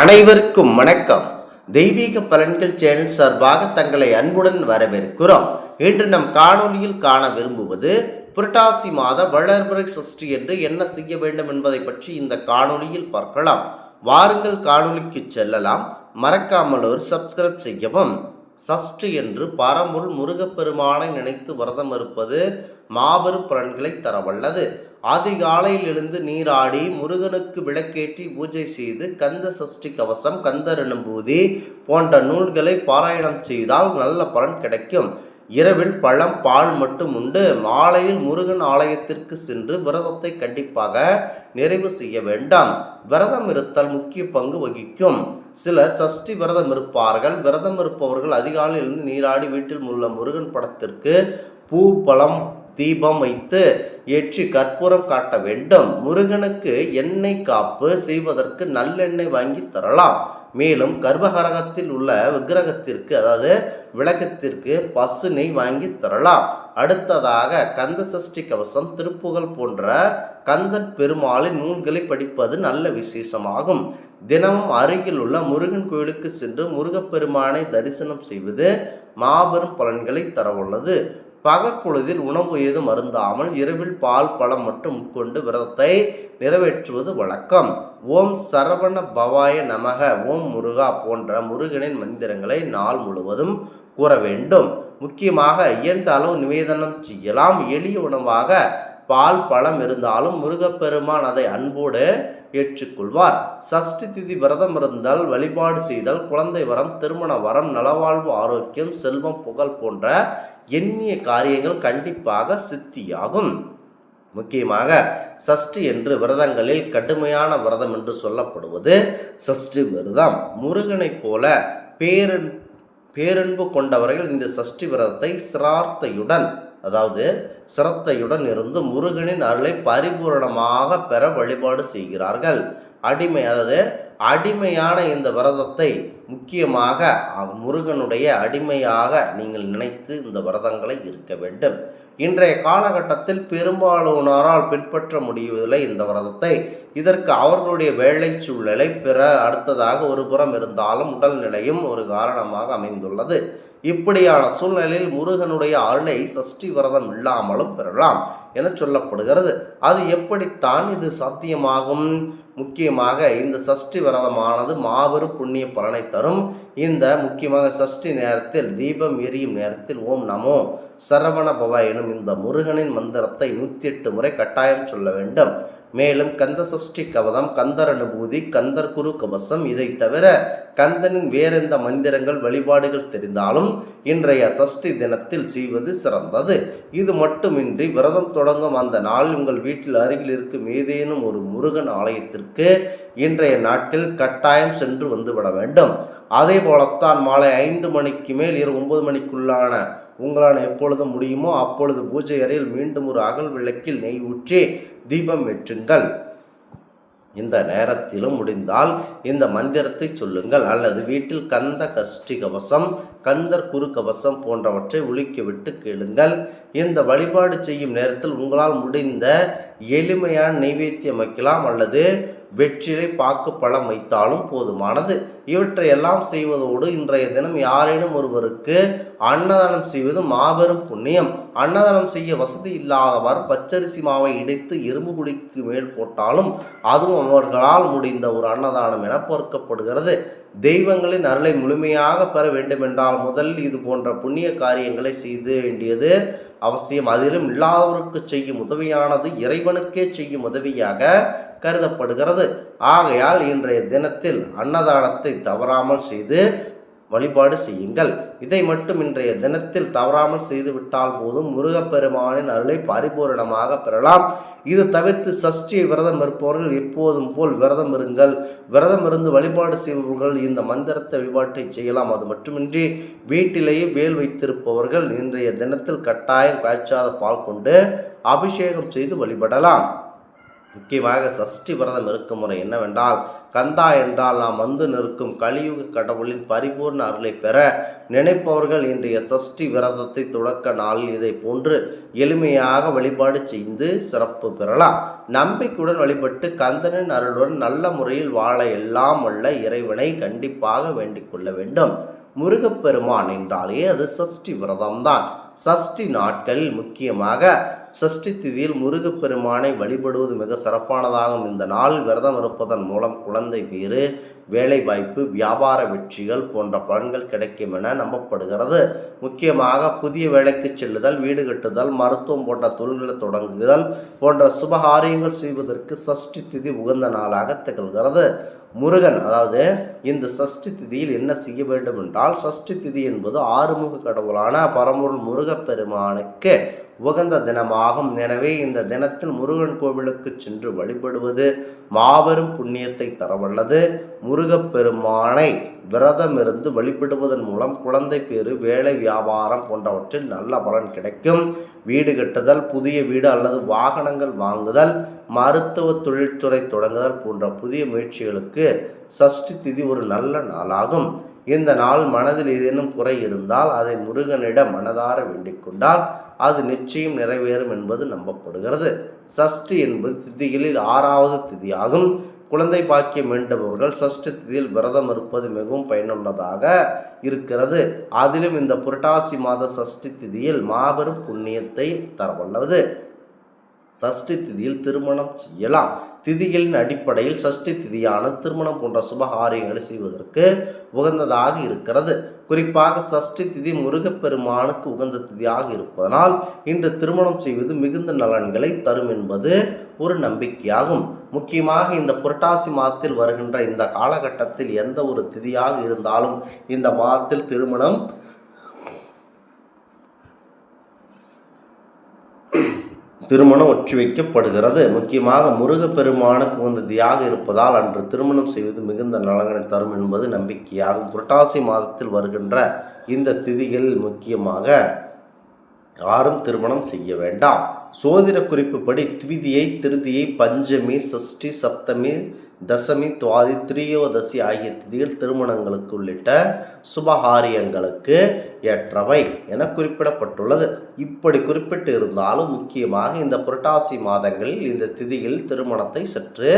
அனைவருக்கும் வணக்கம். தெய்வீக பலன்கள் சேனல் சார்பாக தங்களை அன்புடன் வரவேற்கிறோம். இன்று நம் காணொளியில் காண விரும்புவது புரட்டாசி மாத வளர்பிறை சஷ்டி என்று என்ன செய்ய வேண்டும் என்பதை பற்றி இந்த காணொலியில் பார்க்கலாம். வாருங்கள் காணொலிக்கு செல்லலாம். மறக்காமல் ஒரு சப்ஸ்கிரைப் செய்யவும். சஷ்டி என்று பரம்பொருள் முருகப்பெருமானை நினைத்து விரதம் இருப்பது மாபெரும் பலன்களை தரவல்லது. அதிகாலையில் எழுந்து நீராடி முருகனுக்கு விளக்கேற்றி பூஜை செய்து கந்த சஷ்டி கவசம் கந்தர் பூதி போன்ற நூல்களை பாராயணம் செய்தால் நல்ல பலன் கிடைக்கும். இரவில் பழம் பால் மட்டும் உண்டு. மாலையில் முருகன் ஆலயத்திற்கு சென்று விரதத்தை கண்டிப்பாக நிறைவு செய்ய வேண்டாம். விரதம் இருத்தல் முக்கிய பங்கு வகிக்கும். சிலர் சஷ்டி விரதம் இருப்பார்கள். விரதம் இருப்பவர்கள் அதிகாலையில் இருந்து நீராடி வீட்டில் உள்ள முருகன் படத்திற்கு பூ பழம் தீபம் வைத்து ஏற்றி கற்பூரம் காட்ட வேண்டும். முருகனுக்கு எண்ணெய் காப்பு செய்வதற்கு நல்லெண்ணெய் வாங்கி தரலாம். மேலும் கர்ப்பகரகத்தில் உள்ள விக்கிரகத்திற்கு அதாவது விளக்கத்திற்கு பசு நெய் வாங்கி தரலாம். அடுத்ததாக கந்த சஷ்டி கவசம் திருப்புகழ் போன்ற கந்தன் பெருமாளின் நூல்களை படிப்பது நல்ல விசேஷமாகும். தினமும் அருகில் உள்ள முருகன் கோயிலுக்கு சென்று முருகப்பெருமானை தரிசனம் செய்வது மாபெரும் பலன்களை தரவுள்ளது. பகற்பொழுதில் உணவு ஏதும் அருந்தாமல் இரவில் பால் பழம் மட்டும் உட்கொண்டு விரதத்தை நிறைவேற்றுவது வழக்கம். ஓம் சரவண பவாய நமக. ஓம் முருகா போன்ற முருகனின் மந்திரங்களை நாள் முழுவதும் கூற வேண்டும். முக்கியமாக இயன்ற அளவு நிவேதனம் செய்யலாம். எளிய உணவாக பால் பழம் இருந்தாலும் முருகப்பெருமான் அதை அன்போடு ஏற்றுக்கொள்வார். சஷ்டி திதி விரதம் இருந்தால் வழிபாடு செய்தல் குழந்தை வரம் திருமண வரம் நலவாழ்வு ஆரோக்கியம் செல்வம் புகழ் போன்ற எண்ணிய காரியங்கள் கண்டிப்பாக சித்தியாகும். முக்கியமாக சஷ்டி என்று விரதங்களில் கடுமையான விரதம் என்று சொல்லப்படுவது சஷ்டி விரதம். முருகனைப் போல பேரன் பேரன்பு கொண்டவர்கள் இந்த சஷ்டி விரதத்தை சிரார்த்தையுடன் அதாவது சிரத்தையுடன் இருந்து முருகனின் அருளை பரிபூரணமாக பெற வழிபாடு செய்கிறார்கள். அடிமை அதாவது அடிமையான இந்த விரதத்தை முக்கியமாக முருகனுடைய அடிமையாக நீங்கள் நினைத்து இந்த விரதங்களை இருக்க வேண்டும். இன்றைய காலகட்டத்தில் பெரும்பாலானோரால் பின்பற்ற முடியவில்லை இந்த விரதத்தை. இதற்கு அவர்களுடைய வேலை சூழலை பிற அடுத்ததாக ஒரு புறம் இருந்தாலும் உடல்நிலையும் ஒரு காரணமாக அமைந்துள்ளது. இப்படியான சூழ்நிலையில் முருகனுடைய அருளை சஷ்டி விரதம் இல்லாமலும் பெறலாம். என சொல்லப்படுகிறது. அது எப்படித்தான் இது சாத்தியமாகும்? முக்கியமாக இந்த சஷ்டி விரதமானது மாபெரும் புண்ணிய பலனை தரும். இந்த முக்கியமாக சஷ்டி நேரத்தில் தீபம் எரியும் நேரத்தில் ஓம் நமோ சரவண பவ எனும் இந்த முருகனின் மந்திரத்தை நூற்றி எட்டு முறை கட்டாயம் சொல்ல வேண்டும். மேலும் கந்த சஷ்டி கவதம் கந்தர் அனுபூதி கந்தர் குரு கவசம் இதை தவிர கந்தனின் வேறெந்த மந்திரங்கள் வழிபாடுகள் தெரிந்தாலும் இன்றைய சஷ்டி தினத்தில் செய்வது சிறந்தது. இது மட்டுமின்றி விரதம் தொடங்கும் அந்த நாள் உங்கள் வீட்டில் அருகில் இருக்கும் ஏதேனும் ஒரு முருகன் ஆலயத்திற்கு இன்றைய நாட்டில் கட்டாயம் சென்று வந்துவிட வேண்டும். அதே போலத்தான் மாலை ஐந்து மணிக்கு மேல் இரவு ஒன்பது மணிக்குள்ளான உங்களால் எப்பொழுது முடியுமோ அப்பொழுது பூஜை அறையில் மீண்டும் ஒரு அகல் விளக்கில் நெய் ஊற்றி தீபம் வெற்றுங்கள் இந்த நேரத்திலும் முடிந்தால் இந்த மந்திரத்தை சொல்லுங்கள். அல்லது வீட்டில் கந்த கஷ்டி கவசம் கந்தர் குரு கவசம் போன்றவற்றை ஒழிக்கிவிட்டு கேளுங்கள். இந்த வழிபாடு செய்யும் நேரத்தில் உங்களால் முடிந்த எளிமையான நைவேத்தியம் வைக்கலாம் அல்லது வெற்றிலை பாக்கு பழம் வைத்தாலும் போதுமானது. இவற்றையெல்லாம் செய்வதோடு இன்றைய தினம் யாரேனும் ஒருவருக்கு அன்னதானம் செய்வது மாபெரும் புண்ணியம். அன்னதானம் செய்ய வசதி இல்லாதவர் பச்சரிசி மாவை இடைத்து எறும்பு குடிக்கு மேல் போட்டாலும் அதுவும் அவர்களால் முடிந்த ஒரு அன்னதானம் என பொறுக்கப்படுகிறது. தெய்வங்களின் அருளை முழுமையாக பெற வேண்டுமென்றால் முதலில் இது போன்ற புண்ணிய காரியங்களை செய்து வேண்டியது அவசியம். அதிலும் இல்லாதவருக்கு செய்யும் உதவியானது இறைவனுக்கே செய்யும் உதவியாக கருதப்படுகிறது. ஆகையால் இன்றைய தினத்தில் அன்னதானத்தை தவறாமல் செய்து வழிபாடு செய்யுங்கள். இதை மட்டும் இன்றைய தினத்தில் தவறாமல் செய்துவிட்டால் போதும். முருகப்பெருமானின் அருளை பரிபூரணமாக பெறலாம். இது தவிர்த்து சஷ்டி விரதம் இருப்பவர்கள் எப்போதும் போல் விரதம் இருங்கள். விரதம் இருந்து வழிபாடு செய்பவர்கள் இந்த மந்திரத்தை வழிபாட்டை செய்யலாம். அது மட்டுமின்றி வீட்டிலேயே வேல் வைத்திருப்பவர்கள் இன்றைய தினத்தில் கட்டாயம் காய்ச்சாத பால் கொண்டு அபிஷேகம் செய்து வழிபடலாம். முக்கியமாக சஷ்டி விரதம் இருக்கும் முறை என்னவென்றால் கந்தா என்றால் நாம் வந்து நிற்கும் கலியுக கடவுளின் பரிபூர்ண அருளை பெற நினைப்பவர்கள் இன்றைய சஷ்டி விரதத்தை தொடக்க நாளில் இதை போன்று எளிமையாக வழிபாடு செய்து சிறப்பு பெறலாம். நம்பிக்கையுடன் வழிபட்டு கந்தனின் அருளுடன் நல்ல முறையில் வாழ எல்லாம் உள்ள இறைவனை கண்டிப்பாக வேண்டிக் கொள்ள வேண்டும். முருகப்பெருமான் என்றாலே அது சஷ்டி விரதம்தான். சஷ்டி நாட்களில் முக்கியமாக சஷ்டி திதியில் முருகப்பெருமானை வழிபடுவது மிக சிறப்பானதாகும். இந்த நாள் விரதம் இருப்பதன் மூலம் குழந்தை வீறு வேலைவாய்ப்பு வியாபார வெற்றிகள் போன்ற பலன்கள் கிடைக்கும் என நம்பப்படுகிறது. முக்கியமாக புதிய வேலைக்கு செல்லுதல் வீடு கட்டுதல் மருத்துவம் போன்ற தொழில்களை தொடங்குதல் போன்ற சுபகாரியங்கள் செய்வதற்கு சஷ்டி திதி உகந்த நாளாக திகழ்கிறது. முருகன் அதாவது இந்த சஷ்டி திதியில் என்ன செய்ய வேண்டும் என்றால் சஷ்டி திதி என்பது ஆறுமுக கடவுளான பரம்பொருள் முருகப்பெருமானுக்கு உகந்த தினமாகும். எனவே இந்த தினத்தில் முருகன் கோவிலுக்கு சென்று வழிபடுவது மாபெரும் புண்ணியத்தை தரவல்லது. முருகப்பெருமானை விரதமிருந்து வழிபடுவதன் மூலம் குழந்தை பேறு வேலை வியாபாரம் போன்றவற்றில் நல்ல பலன் கிடைக்கும். வீடு கட்டுதல் புதிய வீடு அல்லது வாகனங்கள் வாங்குதல் மருத்துவ தொழில்துறை தொடங்குதல் போன்ற புதிய முயற்சிகளுக்கு சஷ்டி திதி ஒரு நல்ல நாளாகும். இந்த நாள் மனதில் ஏதேனும் குறை இருந்தால் அதை முருகனிடம் மனதார வேண்டிக்கொண்டால் அது நிச்சயம் நிறைவேறும் என்பது நம்பப்படுகிறது. சஷ்டி என்பது திதிகளில் ஆறாவது திதியாகும். குழந்தை பாக்கியம் வேண்டுபவர்கள் சஷ்டி திதியில் விரதம் இருப்பது மிகவும் பயனுள்ளதாக இருக்கிறது. அதிலும் இந்த புரட்டாசி மாத சஷ்டி திதியில் மாபெரும் புண்ணியத்தை தரவல்லது. சஷ்டி திதியில் திருமணம் செய்யலாம். திதிகளின் அடிப்படையில் சஷ்டி திதியான திருமணம் போன்ற சுபகாரியங்களை செய்வதற்கு உகந்ததாக இருக்கிறது. குறிப்பாக சஷ்டி திதி முருகப்பெருமானுக்கு உகந்த திதியாக இருப்பதனால் இன்று திருமணம் செய்வது மிகுந்த நலன்களை தரும் என்பது ஒரு நம்பிக்கையாகும். முக்கியமாக இந்த புரட்டாசி மாதத்தில் வருகின்ற இந்த காலகட்டத்தில் எந்த ஒரு திதியாக இருந்தாலும் இந்த மாதத்தில் திருமணம் திருமணம் ஒற்றி வைக்கப்படுகிறது. முக்கியமாக முருகப்பெருமானுக்கு உகந்த தியாக இருப்பதால் அன்று திருமணம் செய்வது மிகுந்த நலன்களை தரும் என்பது நம்பிக்கையாகும். புரட்டாசி மாதத்தில் வருகின்ற இந்த திதிகள் முக்கியமாக யாரும் திருமணம் செய்ய வேண்டாம். சோதிட குறிப்புப்படி திவிதியை திருதியை பஞ்சமி சஷ்டி சப்தமி தசமி துவாதி திரியோதசி ஆகிய திதிகள் திருமணங்களுக்கு உள்ளிட்ட சுபகாரியங்களுக்கு ஏற்றவை என குறிப்பிடப்பட்டுள்ளது. இப்படி குறிப்பிட்டு இருந்தாலும் முக்கியமாக இந்த புரட்டாசி மாதங்களில் இந்த திதியில் திருமணத்தை சற்று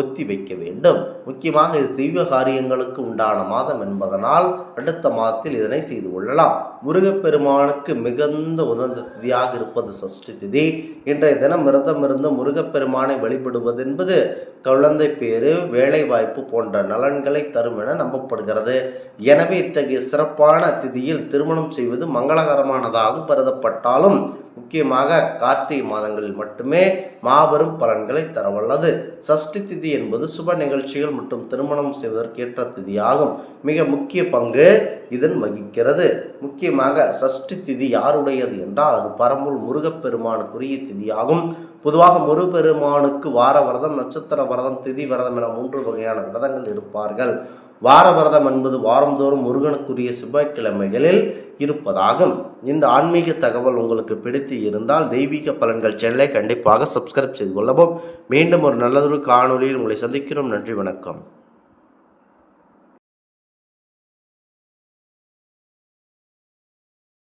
ஒத்தி வைக்க வேண்டும். முக்கியமாக இது தெய்வ காரியங்களுக்கு உண்டான மாதம் என்பதனால் அடுத்த மாதத்தில் இதனை செய்து கொள்ளலாம். முருகப்பெருமானுக்கு மிகுந்த உகந்த திதியாக இருப்பது சஷ்டி திதி. இன்றைய தினம் விரதம் முருகப்பெருமானை வழிபடுவது என்பது குழந்தை பேர் வேலை வேலைவாய்ப்பு போன்ற நலன்களை தரும் என நம்பப்படுகிறது. எனவே இத்தகைய சிறப்பான திதியில் திருமணம் செய்வது மங்களகரமானதாகவும் கருதப்பட்டாலும் முக்கியமாக கார்த்திகை மாதங்களில் மட்டுமே மாபெரும் பலன்களை தரவல்லது. சஷ்டி திதி என்பது சுப நிகழ்ச்சிகள் மற்றும் திருமணம் செய்வதற்கேற்ற திதியாகும். மிக முக்கிய பங்கு இதன் வகிக்கிறது. முக்கியமாக சஷ்டி திதி யாருடையது என்றால் அது பரம்பூர் முருகப்பெருமானுக்குரிய திதியாகும். பொதுவாக முருகப்பெருமானுக்கு வார விரதம் நட்சத்திர விரதம் திதி விரதம் என மூன்று வகையான விரதங்கள் இருப்பார்கள். வார விரதம் என்பது வாரந்தோறும் முருகனுக்குரிய செவ்வாய்க்கிழமைகளில் இருப்பதாகும். இந்த ஆன்மீக தகவல் உங்களுக்கு பிடித்து இருந்தால் தெய்வீக பலன்கள் செல்லை கண்டிப்பாக சப்ஸ்கிரைப் செய்து கொள்ளவும். மீண்டும் ஒரு நல்லதொரு காணொளியில் உங்களை சந்திக்கிறோம். நன்றி வணக்கம்.